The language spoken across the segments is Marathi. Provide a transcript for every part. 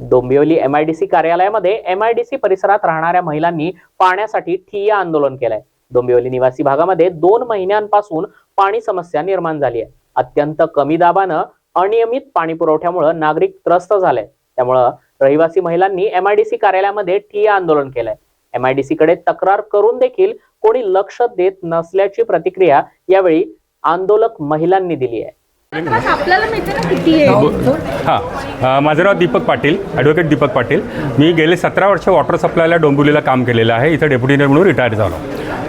डोंबिवली एमआयडीसी कार्यालयामध्ये एमआयडीसी परिसरात राहणाऱ्या महिलांनी पाण्यासाठी ठिय्या आंदोलन केलंय. डोंबिवली निवासी भागामध्ये दोन महिन्यांपासून पाणी समस्या निर्माण झाली आहे. अत्यंत कमी दाबानं अनियमित पाणी पुरवठ्यामुळे नागरिक त्रस्त झाले. त्यामुळं रहिवासी महिलांनी एमआयडीसी कार्यालयामध्ये ठिय्या आंदोलन केलंय. एमआयडीसी कडे तक्रार करून देखील कोणी लक्ष देत नसल्याची प्रतिक्रिया यावेळी आंदोलक महिलांनी दिली आहे. आपल्याला हां. माझं नाव दीपक पाटील ॲडव्होकेट दीपक पाटील. मी गेले सतरा वर्ष वॉटर सप्लायला डोंबिवलीला काम केलेलं आहे. इथं डेप्युटी म्हणून रिटायर झालो.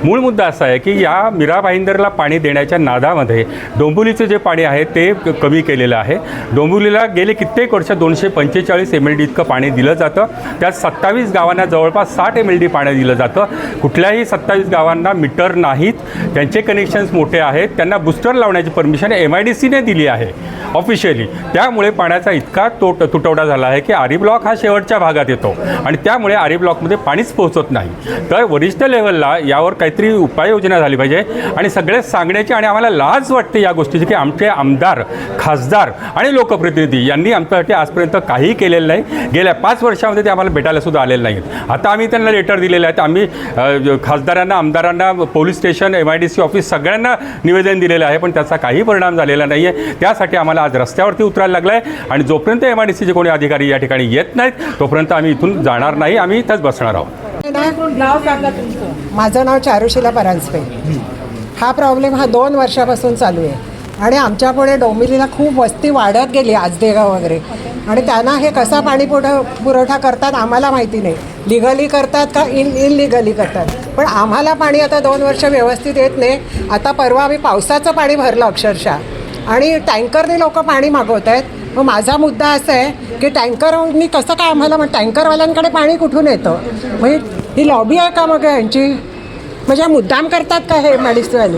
मूळ मुद्दा असा आहे की या मीरा भाईंदरला पाणी देण्याच्या नादामध्ये डोंबिवलीचं जे पाणी आहे ते कमी केलेलं आहे. डोंबिवलीला गेले कित्येक वर्ष दोनशे पंचेचाळीस एम एल डी इतकं पाणी दिलं जातं. त्यात सत्तावीस गावांना जवळपास साठ एम एल डी पाणी दिलं जातं. कुठल्याही सत्तावीस गावांना मीटर नाहीत. त्यांचे कनेक्शन्स मोठे आहेत. त्यांना बुस्टर लावण्याची परमिशन एम आय डी सीने दिली आहे. ऑफिशियली त्यामुळे पाण्याचा इतका तोट तुटवडा झाला आहे की आरी ब्लॉक हा शेवटच्या भागात येतो. आणि त्यामुळे आरी ब्लॉकमध्ये पाणीच पोहोचत नाही. तर वरिष्ठ लेवलला यावर काही काहीतरी उपाययोजना झाली पाहिजे. आणि सगळे सांगण्याची आणि आम्हाला लाज वाटते या गोष्टीची की आमचे आमदार खासदार आणि लोकप्रतिनिधी यांनी आमच्यासाठी आजपर्यंत काहीही केलेलं नाही. गेल्या पाच वर्षामध्ये ते आम्हाला भेटायला सुद्धा आलेले नाहीत. आता आम्ही त्यांना लेटर दिलेलं आहे आम्ही खासदारांना आमदारांना police station M I D C office सगळ्यांना निवेदन दिलेलं आहे. पण त्याचा काही परिणाम झालेला नाही आहे त्यासाठी आम्हाला आज रस्त्यावरती उतरायला लागलं आहे आणि जोपर्यंत एम आय डी सीचे कोणी अधिकारी या ठिकाणी येत नाहीत तोपर्यंत आम्ही इथून जाणार नाही. आम्ही इथंच बसणार आहोत. माझं नाव चारुशिला परांजपे. हा प्रॉब्लेम हा दोन वर्षापासून चालू आहे. आणि आमच्यापुढे डोंबिवलीला खूप वस्ती वाढत गेली आजदेगाव वगैरे. आणि त्यांना हे कसा पाणी पुरवठा करतात आम्हाला माहिती नाही. लिगली करतात का इन इनलिगली करतात? पण आम्हाला पाणी आता दोन वर्ष व्यवस्थित येत नाही. आता परवा आम्ही पावसाचं पाणी भरलं अक्षरशः. आणि टँकरने लोक पाणी मागवत आहेत. मग माझा मुद्दा असा आहे की टँकरनी कसं काय आम्हाला मग टँकरवाल्यांकडे पाणी कुठून येतं? म्हणजे ही लॉबी आहे का मग यांची? म्हणजे मुद्दाम करतात का हे मॅडिसवाले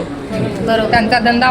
बरोबर. त्यांचा धंदा